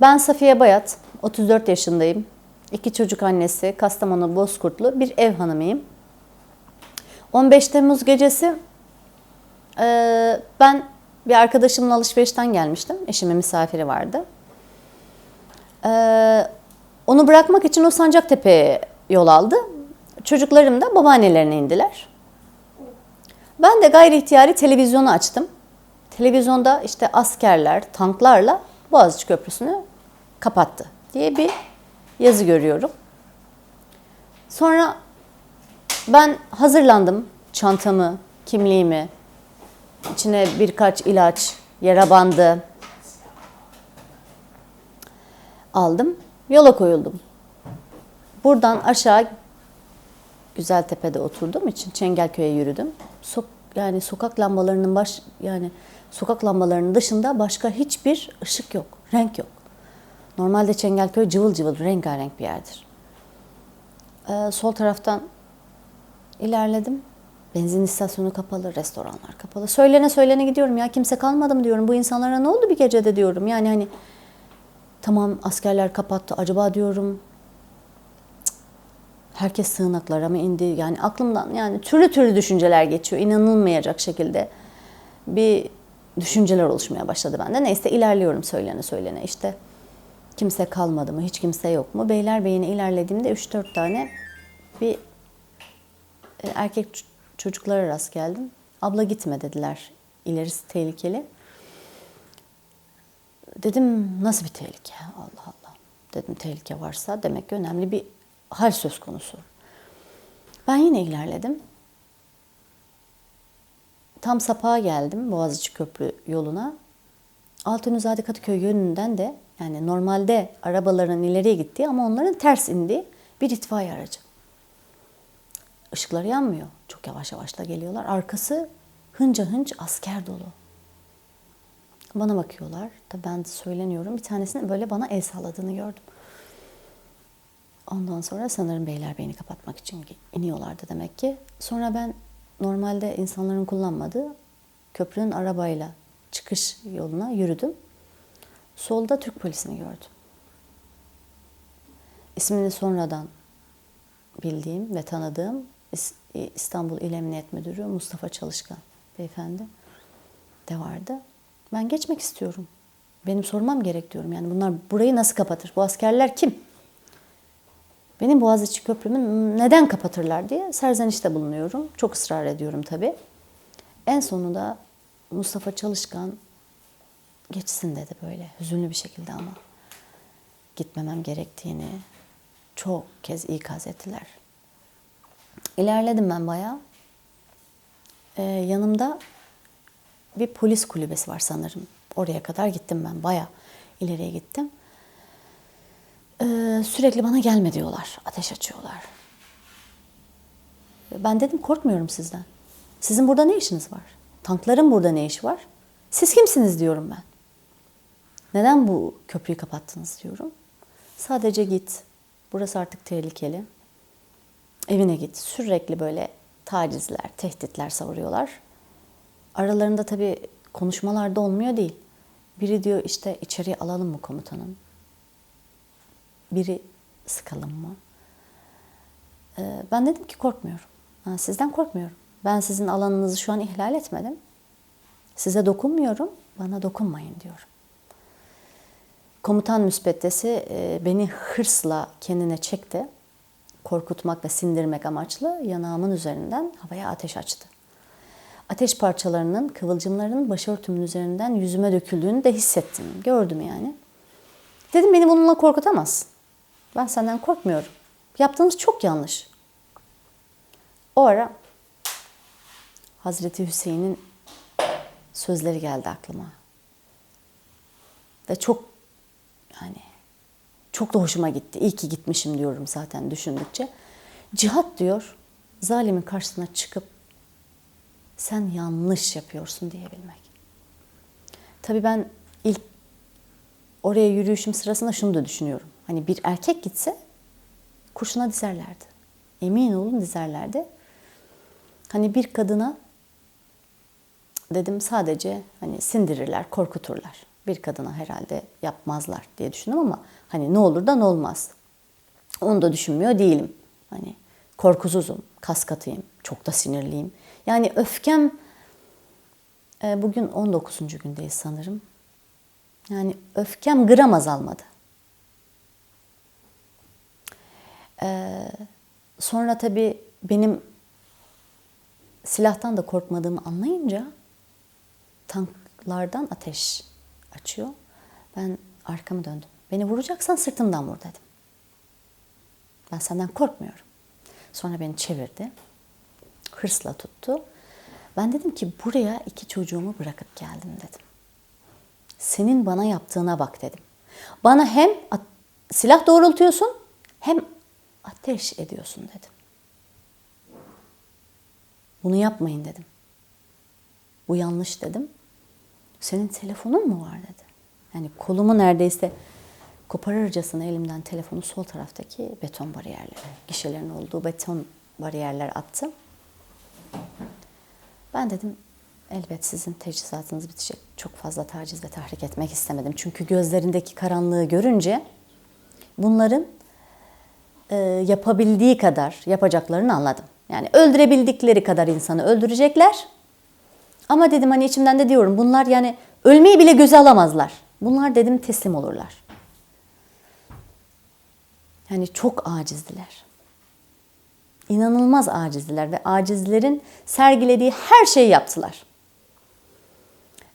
Ben Safiye Bayat, 34 yaşındayım. İki çocuk annesi, Kastamonu Bozkurtlu bir ev hanımıyım. 15 Temmuz gecesi e, ben bir arkadaşımla alışverişten gelmiştim. Eşimin misafiri vardı. E, onu bırakmak için o Sancaktepe'ye yol aldı. Çocuklarım da babaannelerine indiler. Ben de gayri ihtiyari televizyonu açtım. Televizyonda işte askerler tanklarla Boğaziçi Köprüsü'nü kapattı diye bir yazı görüyorum. Sonra ben hazırlandım. Çantamı, kimliğimi, içine birkaç ilaç, yara bandı aldım. Yola koyuldum. Buradan aşağı Güzeltepe'de oturduğum için Çengelköy'e yürüdüm. Sok, yani sokak lambalarının baş yani sokak lambalarının dışında başka hiçbir ışık yok, renk yok. Normalde Çengelköy cıvıl cıvıl, rengarenk bir yerdir. Ee, sol taraftan ilerledim. Benzin istasyonu kapalı, restoranlar kapalı. Söylene söylene gidiyorum ya kimse kalmadı mı diyorum. Bu insanlara ne oldu bir gecede diyorum. Yani hani tamam askerler kapattı acaba diyorum herkes sığınaklara mı indi? Yani aklımdan yani türlü türlü düşünceler geçiyor. İnanılmayacak şekilde bir düşünceler oluşmaya başladı bende. Neyse ilerliyorum söylene söylene. İşte kimse kalmadı mı? Hiç kimse yok mu? Beylerbeyi'ne ilerlediğimde 3-4 tane bir e, erkek çocuklara rast geldim. Abla gitme dediler. İlerisi tehlikeli. Dedim nasıl bir tehlike? Allah Allah. Dedim tehlike varsa demek ki önemli bir hal söz konusu. Ben yine ilerledim. Tam sapağa geldim Boğaziçi Köprü yoluna. Altunizade Kadıköy yönünden de yani normalde arabaların ileriye gittiği ama onların ters indiği bir itfaiye aracı. Işıkları yanmıyor. Çok yavaş yavaş da geliyorlar. Arkası hınca hınç asker dolu. Bana bakıyorlar. Tabii ben söyleniyorum. Bir tanesinin böyle bana el salladığını gördüm. Ondan sonra sanırım Beylerbeyi'ni kapatmak için iniyorlardı demek ki. Sonra ben normalde insanların kullanmadığı köprünün arabayla çıkış yoluna yürüdüm. Solda Türk polisini gördüm. İsmini sonradan bildiğim ve tanıdığım İs- İstanbul İl Emniyet Müdürü Mustafa Çalışkan beyefendi de vardı. Ben geçmek istiyorum. Benim sormam gerek diyorum. Yani bunlar burayı nasıl kapatır? Bu askerler kim? Benim Boğaziçi Köprümü neden kapatırlar diye serzenişte bulunuyorum. Çok ısrar ediyorum tabii. En sonunda Mustafa Çalışkan geçsin dedi böyle hüzünlü bir şekilde ama gitmemem gerektiğini çok kez ikaz ettiler. İlerledim ben bayağı. Ee, yanımda bir polis kulübesi var sanırım. Oraya kadar gittim ben bayağı ileriye gittim. Ee, sürekli bana gelme diyorlar. Ateş açıyorlar. Ben dedim korkmuyorum sizden. Sizin burada ne işiniz var? Tankların burada ne işi var? Siz kimsiniz diyorum ben. Neden bu köprüyü kapattınız diyorum. Sadece git. Burası artık tehlikeli. Evine git. Sürekli böyle tacizler, tehditler savuruyorlar. Aralarında tabii konuşmalar da olmuyor değil. Biri diyor işte içeriye alalım mı komutanım? Biri sıkalım mı? Ee, ben dedim ki korkmuyorum. Ha, sizden korkmuyorum. Ben sizin alanınızı şu an ihlal etmedim. Size dokunmuyorum, bana dokunmayın diyorum. Komutan müsbeddesi e, beni hırsla kendine çekti. Korkutmak ve sindirmek amaçlı yanağımın üzerinden havaya ateş açtı. Ateş parçalarının, kıvılcımların başörtümün üzerinden yüzüme döküldüğünü de hissettim. Gördüm yani. Dedim beni bununla korkutamazsın. Ben senden korkmuyorum. Yaptığımız çok yanlış. O ara Hazreti Hüseyin'in sözleri geldi aklıma. Ve çok yani çok da hoşuma gitti. İyi ki gitmişim diyorum zaten düşündükçe. Cihat diyor zalimin karşısına çıkıp sen yanlış yapıyorsun diyebilmek. Tabii ben ilk oraya yürüyüşüm sırasında şunu da düşünüyorum. Hani bir erkek gitse kurşuna dizerlerdi. Emin olun dizerlerdi. Hani bir kadına dedim sadece hani sindirirler, korkuturlar. Bir kadına herhalde yapmazlar diye düşündüm ama hani ne olur da ne olmaz. Onu da düşünmüyor değilim. Hani korkusuzum, kas katıyım, çok da sinirliyim. Yani öfkem e, bugün 19. gündeyiz sanırım. Yani öfkem gram azalmadı. Ee, sonra tabii benim silahtan da korkmadığımı anlayınca tanklardan ateş açıyor. Ben arkamı döndüm. Beni vuracaksan sırtımdan vur dedim. Ben senden korkmuyorum. Sonra beni çevirdi. Hırsla tuttu. Ben dedim ki buraya iki çocuğumu bırakıp geldim dedim. Senin bana yaptığına bak dedim. Bana hem silah doğrultuyorsun hem ateş ediyorsun dedim. Bunu yapmayın dedim. Bu yanlış dedim. Senin telefonun mu var dedi. Yani kolumu neredeyse koparırcasına elimden telefonu sol taraftaki beton bariyerlere, gişelerin olduğu beton bariyerler attı. Ben dedim elbet sizin teçhizatınız bitecek. Çok fazla taciz ve tahrik etmek istemedim. Çünkü gözlerindeki karanlığı görünce bunların e, yapabildiği kadar yapacaklarını anladım. Yani öldürebildikleri kadar insanı öldürecekler. Ama dedim hani içimden de diyorum bunlar yani ölmeyi bile göze alamazlar. Bunlar dedim teslim olurlar. Yani çok acizdiler. İnanılmaz acizdiler ve acizlerin sergilediği her şeyi yaptılar.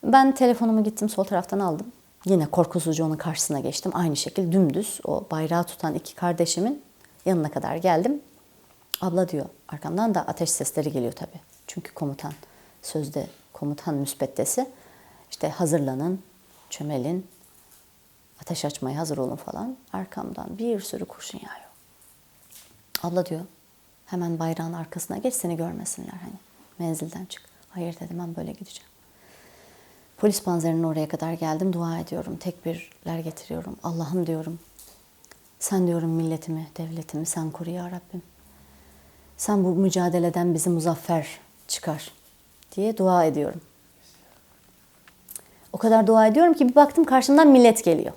Ben telefonumu gittim sol taraftan aldım. Yine korkusuzca onun karşısına geçtim. Aynı şekilde dümdüz o bayrağı tutan iki kardeşimin yanına kadar geldim. Abla diyor arkamdan da ateş sesleri geliyor tabii. Çünkü komutan sözde komutan müsbeddesi işte hazırlanın, çömelin, ateş açmaya hazır olun falan. Arkamdan bir sürü kurşun yağıyor. Abla diyor hemen bayrağın arkasına geç seni görmesinler hani menzilden çık. Hayır dedim ben böyle gideceğim. Polis panzerinin oraya kadar geldim dua ediyorum. Tekbirler getiriyorum. Allah'ım diyorum. Sen diyorum milletimi, devletimi sen koru ya Rabbim. Sen bu mücadeleden bizi muzaffer çıkar diye dua ediyorum. O kadar dua ediyorum ki bir baktım karşımdan millet geliyor.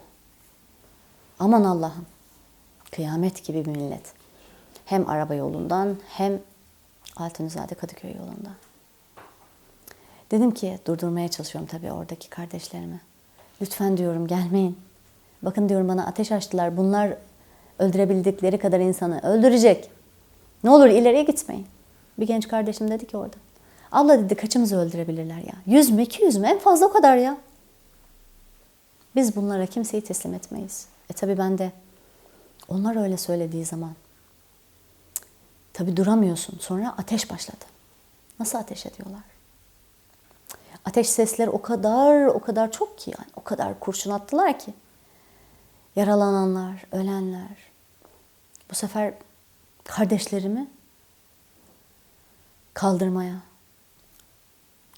Aman Allah'ım. Kıyamet gibi bir millet. Hem araba yolundan hem Altunizade Kadıköy yolundan. Dedim ki durdurmaya çalışıyorum tabii oradaki kardeşlerimi. Lütfen diyorum gelmeyin. Bakın diyorum bana ateş açtılar. Bunlar öldürebildikleri kadar insanı öldürecek. Ne olur ileriye gitmeyin. Bir genç kardeşim dedi ki orada. Abla dedi kaçımızı öldürebilirler ya? Yüz mü iki yüz mü en fazla o kadar ya. Biz bunlara kimseyi teslim etmeyiz. E tabi ben de onlar öyle söylediği zaman tabi duramıyorsun. Sonra ateş başladı. Nasıl ateş ediyorlar? Ateş sesleri o kadar o kadar çok ki yani o kadar kurşun attılar ki. Yaralananlar, ölenler. Bu sefer kardeşlerimi kaldırmaya,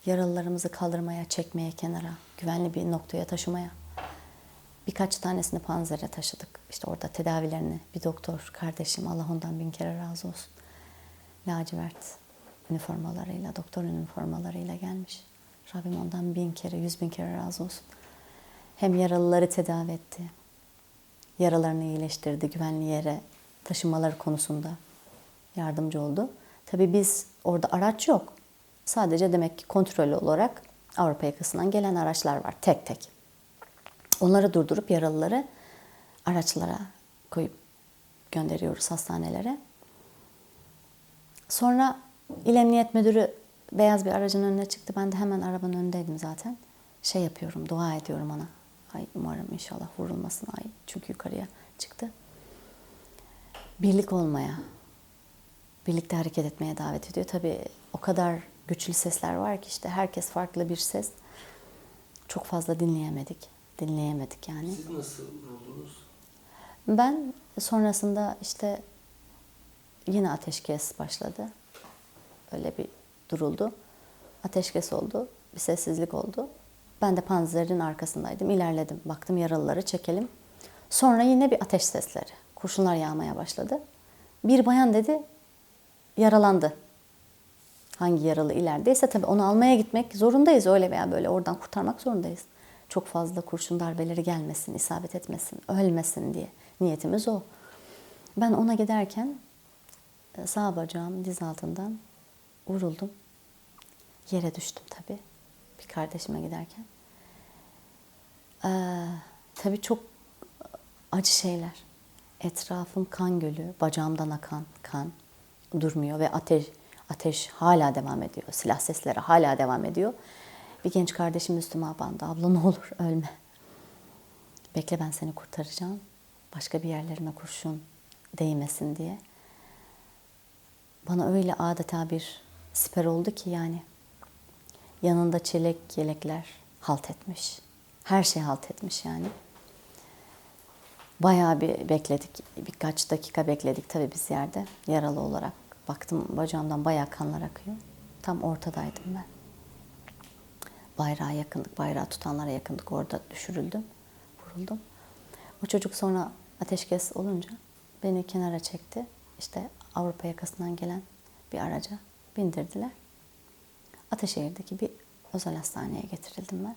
yaralılarımızı kaldırmaya, çekmeye kenara, güvenli bir noktaya taşımaya. Birkaç tanesini panzere taşıdık. İşte orada tedavilerini bir doktor kardeşim Allah ondan bin kere razı olsun. Lacivert üniformalarıyla, doktor üniformalarıyla gelmiş. Rabbim ondan bin kere, yüz bin kere razı olsun. Hem yaralıları tedavi etti, yaralarını iyileştirdi, güvenli yere taşımaları konusunda yardımcı oldu. Tabii biz orada araç yok. Sadece demek ki kontrollü olarak Avrupa yakasından gelen araçlar var tek tek. Onları durdurup yaralıları araçlara koyup gönderiyoruz hastanelere. Sonra İl Emniyet Müdürü beyaz bir aracın önüne çıktı. Ben de hemen arabanın önündeydim zaten. Şey yapıyorum, dua ediyorum ona. Ay umarım inşallah vurulmasın ay. Çünkü yukarıya çıktı. Birlik olmaya, birlikte hareket etmeye davet ediyor. Tabii o kadar güçlü sesler var ki işte herkes farklı bir ses. Çok fazla dinleyemedik. Dinleyemedik yani. Siz nasıl buldunuz? Ben sonrasında işte yine ateşkes başladı. Öyle bir duruldu. Ateşkes oldu. Bir sessizlik oldu. Ben de panzerin arkasındaydım. İlerledim. Baktım yaralıları çekelim. Sonra yine bir ateş sesleri. Kurşunlar yağmaya başladı. Bir bayan dedi yaralandı. Hangi yaralı ilerideyse tabii onu almaya gitmek zorundayız öyle veya böyle oradan kurtarmak zorundayız. Çok fazla kurşun darbeleri gelmesin, isabet etmesin, ölmesin diye. Niyetimiz o. Ben ona giderken e, sağ bacağım diz altından vuruldum. Yere düştüm tabii. Bir kardeşime giderken. Ee, tabii çok acı şeyler. Etrafım kan gölü, bacağımdan akan kan durmuyor ve ateş ateş hala devam ediyor. Silah sesleri hala devam ediyor. Bir genç kardeşim üstüme abandı. Abla ne olur ölme. Bekle ben seni kurtaracağım. Başka bir yerlerime kurşun değmesin diye. Bana öyle adeta bir siper oldu ki yani. Yanında çelek yelekler halt etmiş. Her şey halt etmiş yani. Bayağı bir bekledik. Birkaç dakika bekledik tabii biz yerde. Yaralı olarak. Baktım bacağımdan bayağı kanlar akıyor. Tam ortadaydım ben. Bayrağa yakındık. Bayrağı tutanlara yakındık. Orada düşürüldüm. Vuruldum. O çocuk sonra ateşkes olunca beni kenara çekti. İşte Avrupa yakasından gelen bir araca bindirdiler. Ataşehir'deki bir özel hastaneye getirildim ben.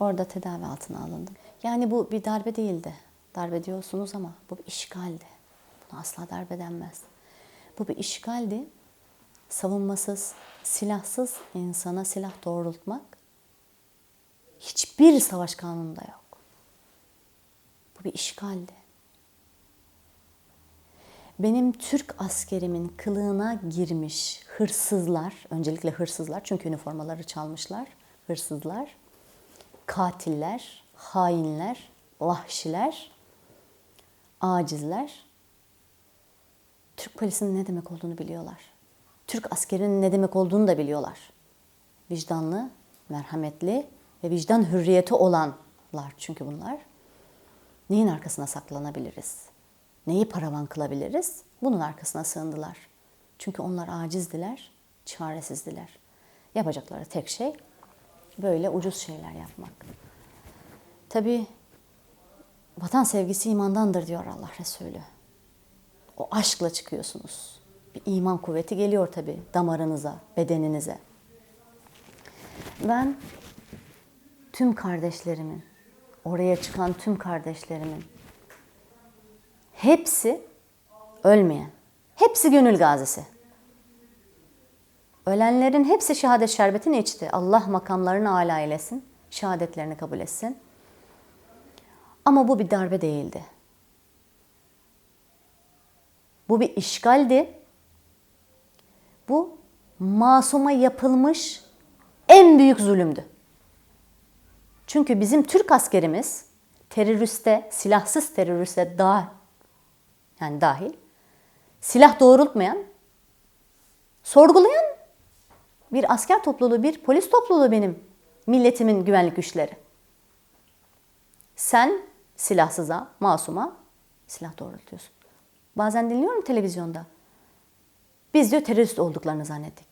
Orada tedavi altına alındım. Yani bu bir darbe değildi. Darbe diyorsunuz ama bu bir işgaldi. Buna asla darbe denmez. Bu bir işgaldi. Savunmasız, silahsız insana silah doğrultmak hiçbir savaş kanununda yok. Bu bir işgaldi. Benim Türk askerimin kılığına girmiş hırsızlar, öncelikle hırsızlar çünkü üniformaları çalmışlar, hırsızlar, katiller, hainler, vahşiler, acizler Türk polisinin ne demek olduğunu biliyorlar. Türk askerinin ne demek olduğunu da biliyorlar. Vicdanlı, merhametli ve vicdan hürriyeti olanlar çünkü bunlar. Neyin arkasına saklanabiliriz? Neyi paravan kılabiliriz? Bunun arkasına sığındılar. Çünkü onlar acizdiler, çaresizdiler. Yapacakları tek şey böyle ucuz şeyler yapmak. Tabi vatan sevgisi imandandır diyor Allah Resulü. O aşkla çıkıyorsunuz. Bir iman kuvveti geliyor tabi damarınıza, bedeninize. Ben tüm kardeşlerimin, oraya çıkan tüm kardeşlerimin hepsi ölmeyen, hepsi gönül gazisi. Ölenlerin hepsi şehadet şerbetini içti. Allah makamlarını âlâ eylesin, şehadetlerini kabul etsin. Ama bu bir darbe değildi. Bu bir işgaldi. Bu masuma yapılmış en büyük zulümdü. Çünkü bizim Türk askerimiz teröriste, silahsız teröriste daha yani dahil silah doğrultmayan, sorgulayan bir asker topluluğu, bir polis topluluğu benim milletimin güvenlik güçleri. Sen silahsıza, masuma silah doğrultuyorsun. Bazen dinliyorum televizyonda. Biz diyor terörist olduklarını zannettik.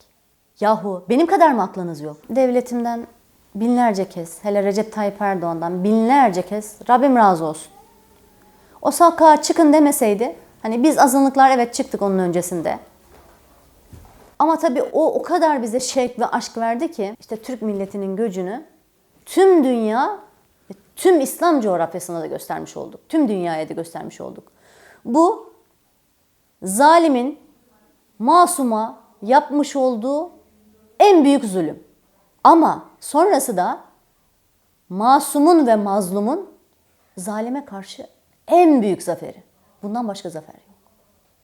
Yahu benim kadar mı aklınız yok? Devletimden binlerce kez, hele Recep Tayyip Erdoğan'dan binlerce kez Rabbim razı olsun. O sokağa çıkın demeseydi, hani biz azınlıklar evet çıktık onun öncesinde. Ama tabii o o kadar bize şevk ve aşk verdi ki işte Türk milletinin gücünü tüm dünya, tüm İslam coğrafyasına da göstermiş olduk. Tüm dünyaya da göstermiş olduk. Bu zalimin masuma yapmış olduğu en büyük zulüm. Ama sonrası da masumun ve mazlumun zalime karşı en büyük zaferi. Bundan başka zafer.